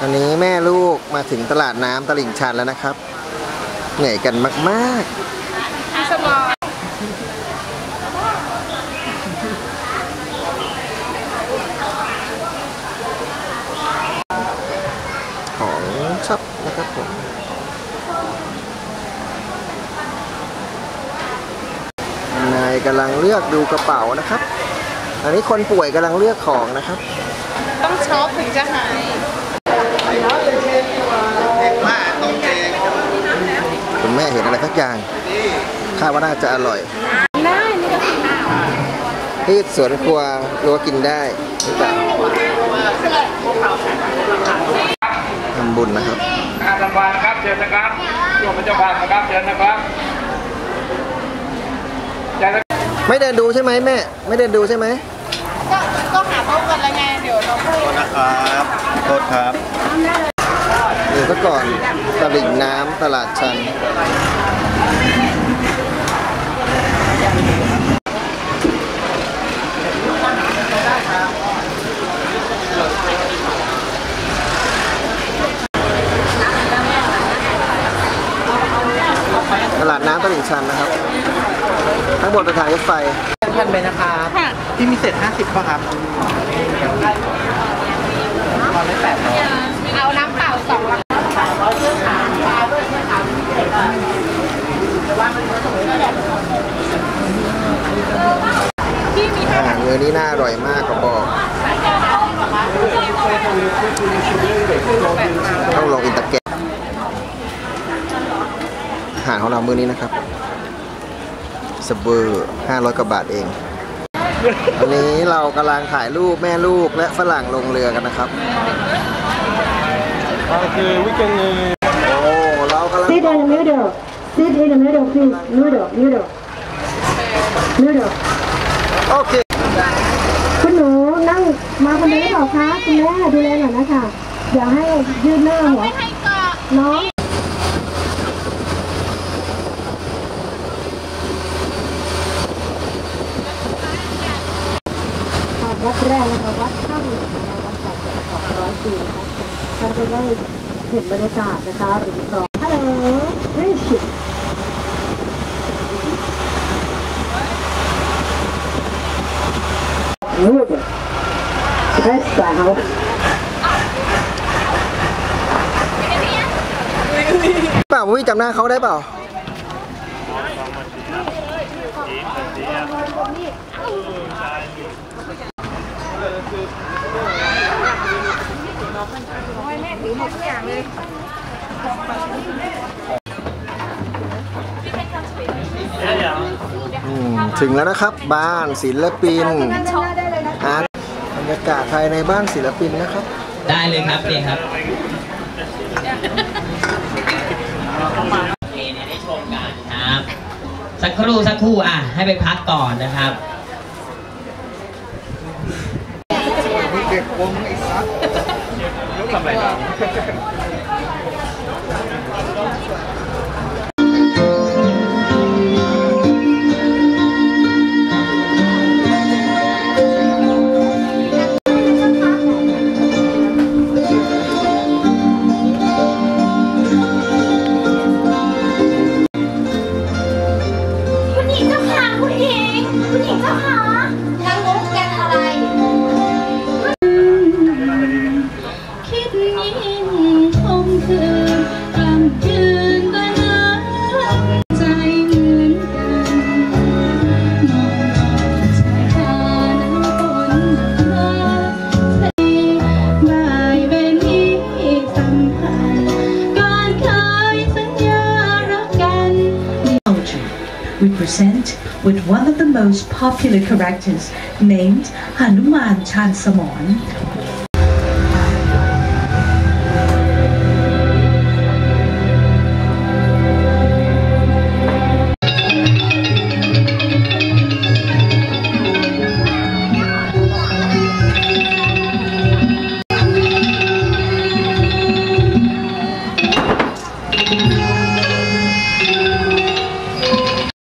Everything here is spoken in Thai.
อันนี้แม่ลูกมาถึงตลาดน้ำตลิ่งชันแล้วนะครับ เหนื่อยกันมากพี่สมอๆของชอบนะครับผมนายกำลังเลือกดูกระเป๋านะครับ อันนี้คนป่วยกำลังเลือกของนะครับ ต้องช็อปถึงจะหาย แม่เห็นอะไรสักอย่างคาดว่าน่าจะอร่อยได้นี่ก็คือพืชสวนครัวรั้วกินได้หรือเปล่าทำบุญนะครับอาจารย์วานนะครับเชิญนะครับรวมเป็นเจ้าภาพนะครับเชิญนะครับจะไม่เดินดูใช่ไหมแม่ ไม่เดินดูใช่ไหมก็ก็หาโต๊ะกันแล้วไงเดี๋ยวเราพูดนะครับโทษครับเดูซะก่อนตลิ่งน้ำตลาดชัน ตลาดน้ำตลิ่งชันนะครับ ทั้งหมดเป็นทางรถไฟท่านไปนะคะที่มีเศษห้าสิบป่ะครับตอนนี้800 อาหารมื้อนี้น่าอร่อยมากขอบอก ต้องลงอินเตอร์แกรมอาหารของเรามื้อนี้นะครับสเบอร์500กว่าบาทเองวันนี้เรากำลังถ่ายรูปแม่ลูกและฝรั่งลงเรือกันนะครับคือวิกเกนเลยโอ้เรากำลัง Sit in the middle. Sit in the middle, please. Middle, middle. Middle. โอเคคุณหนูนั่ง มาคนเดียวหรือเปล่าคะคุณแม่ดูแลหน่อยนะคะอย่าให้ยืดหน้าหัวให้เกาะน้องค่ะวัดแรกนะคะวัดถ้ำนะคะวัดจากสองร้อยปีนะคะท่านจะได้เห็นบรรยากาศนะคะหรือสองฮัลโหลริชิ Good. Rest down. เปล่าพี่จำหน้าเขาได้เปล่าอืมถึงแล้วนะครับ บ้านศิลปิน รรยากาศภายในบ้านศิลปินนะครับ ได้เลยครับนี่ครับนี่เนี่ยได้ชมกันครับสักครู่สักครู่อะ ให้ไปพักก่อนนะครับคุณห present with one of the most popular characters named Hanuman Chansamon,